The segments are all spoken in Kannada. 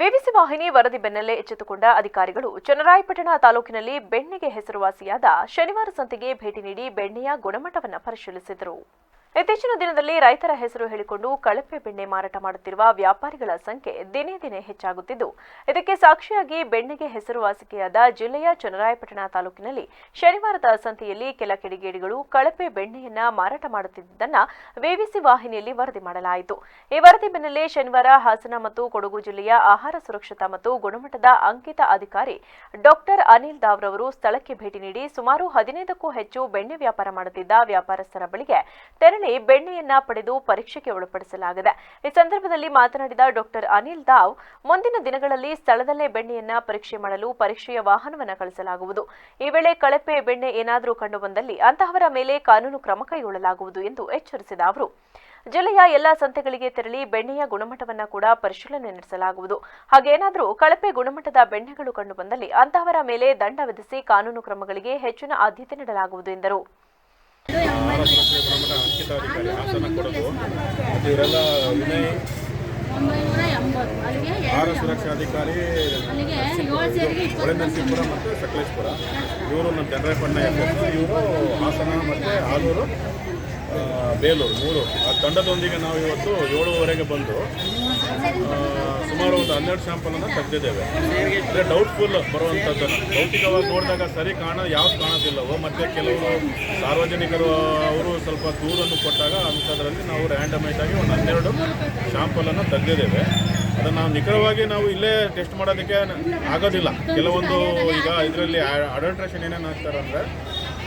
ವಿವಿಸಿ ವಾಹಿನಿ ವರದಿ ಬೆನ್ನಲ್ಲೇ ಎಚ್ಚೆತ್ತುಕೊಂಡ ಅಧಿಕಾರಿಗಳು ಚನ್ನರಾಯಪಟ್ಟಣ ತಾಲೂಕಿನಲ್ಲಿ ಬೆಣ್ಣೆಗೆ ಹೆಸರುವಾಸಿಯಾದ ಶನಿವಾರ ಸಂತೆಗೆ ಭೇಟಿ ನೀಡಿ ಬೆಣ್ಣೆಯ ಗುಣಮಟ್ಟವನ್ನು ಪರಿಶೀಲಿಸಿದರು. ಇತ್ತೀಚಿನ ದಿನದಲ್ಲಿ ರೈತರ ಹೆಸರು ಹೇಳಿಕೊಂಡು ಕಳಪೆ ಬೆಣ್ಣೆ ಮಾರಾಟ ಮಾಡುತ್ತಿರುವ ವ್ಯಾಪಾರಿಗಳ ಸಂಖ್ಯೆ ದಿನೇ ದಿನೇ ಹೆಚ್ಚಾಗುತ್ತಿದ್ದು, ಇದಕ್ಕೆ ಸಾಕ್ಷಿಯಾಗಿ ಬೆಣ್ಣೆಗೆ ಹೆಸರುವಾಸಿಕೆಯಾದ ಜಿಲ್ಲೆಯ ಚನ್ನರಾಯಪಟ್ಟಣ ತಾಲೂಕಿನಲ್ಲಿ ಶನಿವಾರದ ಸಂತೆಯಲ್ಲಿ ಕೆಲ ಕಿಡಿಗೇಡಿಗಳು ಕಳಪೆ ಬೆಣ್ಣೆಯನ್ನ ಮಾರಾಟ ಮಾಡುತ್ತಿದ್ದನ್ನ ವಿವಿಸಿ ವಾಹಿನಿಯಲ್ಲಿ ವರದಿ ಮಾಡಲಾಯಿತು. ಈ ವರದಿ ಬೆನ್ನಲ್ಲೇ ಶನಿವಾರ ಹಾಸನ ಮತ್ತು ಕೊಡಗು ಜಿಲ್ಲೆಯ ಆಹಾರ ಸುರಕ್ಷತಾ ಮತ್ತು ಗುಣಮಟ್ಟದ ಅಂಕಿತ ಅಧಿಕಾರಿ ಡಾಕ್ಟರ್ ಅನಿಲ್ ದಾವ್ರವರು ಸ್ಥಳಕ್ಕೆ ಭೇಟಿ ನೀಡಿ ಸುಮಾರು ಹದಿನೈದಕ್ಕೂ ಹೆಚ್ಚು ಬೆಣ್ಣೆ ವ್ಯಾಪಾರ ಮಾಡುತ್ತಿದ್ದ ವ್ಯಾಪಾರಸ್ಥರ ಬಳಿಗೆ ತೆರಳಿ ಬೆಣ್ಣೆಯನ್ನ ಪಡೆದು ಪರೀಕ್ಷೆಗೆ ಒಳಪಡಿಸಲಾಗಿದೆ. ಈ ಸಂದರ್ಭದಲ್ಲಿ ಮಾತನಾಡಿದ ಡಾಕ್ಟರ್ ಅನಿಲ್ ದಾವ್, ಮುಂದಿನ ದಿನಗಳಲ್ಲಿ ಸ್ಥಳದಲ್ಲೇ ಬೆಣ್ಣೆಯನ್ನ ಪರೀಕ್ಷೆ ಮಾಡಲು ಪರೀಕ್ಷೆಯ ವಾಹನವನ್ನು ಕಳಿಸಲಾಗುವುದು. ಈ ವೇಳೆ ಕಳಪೆ ಬೆಣ್ಣೆ ಏನಾದರೂ ಕಂಡುಬಂದಲ್ಲಿ ಅಂತಹವರ ಮೇಲೆ ಕಾನೂನು ಕ್ರಮ ಕೈಗೊಳ್ಳಲಾಗುವುದು ಎಂದು ಎಚ್ಚರಿಸಿದ ಅವರು. ಜಿಲ್ಲೆಯ ಎಲ್ಲಾ ಸಂತೆಗಳಿಗೆ ತೆರಳಿ ಬೆಣ್ಣೆಯ ಗುಣಮಟ್ಟವನ್ನ ಕೂಡ ಪರಿಶೀಲನೆ ನಡೆಸಲಾಗುವುದು. ಹಾಗೇನಾದರೂ ಕಳಪೆ ಗುಣಮಟ್ಟದ ಬೆಣ್ಣೆಗಳು ಕಂಡುಬಂದಲ್ಲಿ ಅಂತಹವರ ಮೇಲೆ ದಂಡ ವಿಧಿಸಿ ಕಾನೂನು ಕ್ರಮಗಳಿಗೆ ಹೆಚ್ಚಿನ ಆದ್ಯತೆ ನೀಡಲಾಗುವುದು ಎಂದರು. ಅಂಕಿತಾಧಿಕಾರಿ ಹಾಸನ ಅಧಿಕಾರಿ ಮತ್ತು ಇವರೆಲ್ಲ ಮತ್ತು ಸಕಲೇಶ್ಪುರ ಇವರು ನಮ್ಮ ಚಂದ್ರಾಯಪಟ್ಟಣ ಎಂಬತ್ತು ಇವರು ಹಾಸನ ಮತ್ತು ಆಲೂರು ಬೇಲೂರು ಮೂರು ಆ ತಂಡದೊಂದಿಗೆ ನಾವು ಇವತ್ತು ಏಳುವರೆಗೆ ಬಂದು ಸುಮಾರು ಒಂದು ಹನ್ನೆರಡು ಶಾಂಪಲನ್ನು ತೆಗೆದಿದ್ದೇವೆ. ಅಂದರೆ ಡೌಟ್ಫುಲ್ ಬರುವಂಥದ್ದನ್ನು ಭೌತಿಕವಾಗಿ ನೋಡಿದಾಗ ಸರಿ ಕಾಣ, ಯಾವ್ದು ಕಾಣೋದಿಲ್ಲವೋ ಮತ್ತು ಕೆಲವರು ಸಾರ್ವಜನಿಕರು, ಅವರು ಸ್ವಲ್ಪ ದೂರನ್ನು ಕೊಟ್ಟಾಗ ಅಂಥದ್ರಲ್ಲಿ ನಾವು ರ್ಯಾಂಡಮೈಸ್ ಆಗಿ ಒಂದು ಹನ್ನೆರಡು ಶಾಂಪಲನ್ನು ತೆಗೆದಿದ್ದೇವೆ. ಅದನ್ನು ನಾವು ನಿಖರವಾಗಿ ನಾವು ಇಲ್ಲೇ ಟೆಸ್ಟ್ ಮಾಡೋದಕ್ಕೆ ಆಗೋದಿಲ್ಲ. ಕೆಲವೊಂದು ಈಗ ಇದರಲ್ಲಿ ಅಡಲ್ಟ್ರೇಷನ್ ಏನೇನು ಹಾಕ್ತಾರೆ ಅಂದರೆ,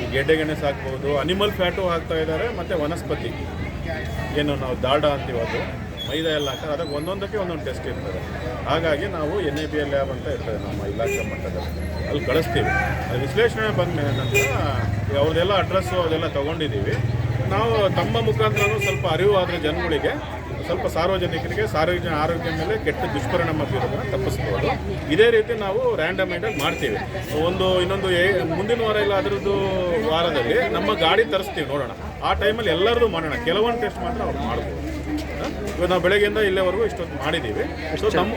ಈ ಗೆಡ್ಡೆ ಗೆಣಸು ಹಾಕ್ಬೋದು ಅನಿಮಲ್ ಫ್ಯಾಟು ಹಾಕ್ತಾ ಇದ್ದಾರೆ, ಮತ್ತು ವನಸ್ಪತಿ. ಏನು ನಾವು ದಾಡ ಅಂತೀವಿ ಅದು. ಮೈದಾ ಎಲ್ಲ ಹಾಕ್ತಾರೆ. ಅದಕ್ಕೆ ಒಂದೊಂದಕ್ಕೆ ಒಂದೊಂದು ಟೆಸ್ಟ್ ಇರ್ತದೆ. ಹಾಗಾಗಿ ನಾವು N I B L lab ಅಂತ ಇರ್ತದೆ ನಮ್ಮ ಇಲಾಖೆ ಮಟ್ಟದಲ್ಲಿ. ಅಲ್ಲಿ ಕಳಿಸ್ತೀವಿ. ಅದು ವಿಶ್ಲೇಷಣೆ ಬಂದ ಮೇಲೆ ನಂತರ ಅವ್ರದ್ದೆಲ್ಲ ಅಡ್ರೆಸ್ಸು ಅದೆಲ್ಲ ತೊಗೊಂಡಿದ್ದೀವಿ. ನಾವು ತಮ್ಮ ಮುಖಾಂತರನೂ ಸ್ವಲ್ಪ ಅರಿವು ಆದರೆ ಜನಗಳಿಗೆ ಸ್ವಲ್ಪ ಸಾರ್ವಜನಿಕರಿಗೆ ಸಾರ್ವಜನಿಕ ಆರೋಗ್ಯ ಮೇಲೆ ಕೆಟ್ಟ ದುಷ್ಪರಿಣಾಮ ಬೀರೋದನ್ನು ತಪ್ಪಿಸ್ಬೋದು. ಇದೇ ರೀತಿ ನಾವು ರ್ಯಾಂಡಮ್ ಆಗಿ ಮಾಡ್ತೀವಿ. ಒಂದು ಇನ್ನೊಂದು ಮುಂದಿನ ವಾರ ಇಲ್ಲ ಅದರದ್ದು ವಾರದಲ್ಲಿ ನಮ್ಮ ಗಾಡಿ ತರಿಸ್ತೀವಿ ನೋಡೋಣ. ಆ ಟೈಮಲ್ಲಿ ಎಲ್ಲರದು ಮಾಡೋಣ. ಕೆಲವೊಂದು ಟೆಸ್ಟ್ ಮಾತ್ರ ಅವ್ರು ಮಾಡ್ಬೋದು? ಇವಾಗ ನಾವು ಬೆಳಗ್ಗೆಯಿಂದ ಇಲ್ಲೇವರೆಗೂ ಇಷ್ಟೊತ್ತು ಮಾಡಿದ್ದೀವಿ. ಸೊ ನಮ್ಮ?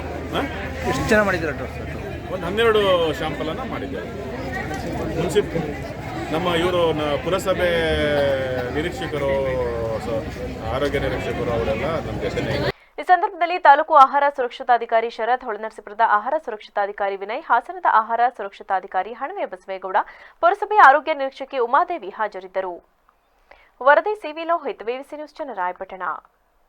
ಎಷ್ಟು ಜನ ಮಾಡಿದ್ದೀರ ಒಂದು ಹನ್ನೆರಡು ಶಾಂಪಲನ್ನು ಮಾಡಿದ್ದೇವೆ. ಮುನ್ಸಿಪ್ ನಮ್ಮ ಇವರು ಪುರಸಭೆ ನಿರೀಕ್ಷಕರು ಆರೋಗ್ಯ ನಿರೀಕ್ಷಕರು ಅವರೆಲ್ಲ ಜೊತೆನೇ ಈ ಸಂದರ್ಭದಲ್ಲಿ ತಾಲೂಕು ಆಹಾರ ಸುರಕ್ಷತಾಧಿಕಾರಿ ಶರತ್, ಹೊಳೆನರಸೀಪುರದ ಆಹಾರ ಸುರಕ್ಷತಾಧಿಕಾರಿ ವಿನಯ್, ಹಾಸನದ ಆಹಾರ ಸುರಕ್ಷತಾಧಿಕಾರಿ ಹಣವೆ ಬಸವೇಗೌಡ, ಪುರಸಭೆ ಆರೋಗ್ಯ ನಿರೀಕ್ಷಕಿ ಉಮಾದೇವಿ ಹಾಜರಿದ್ದರು. ವರದಿ C V Lohith V V C news, Channarayapatna.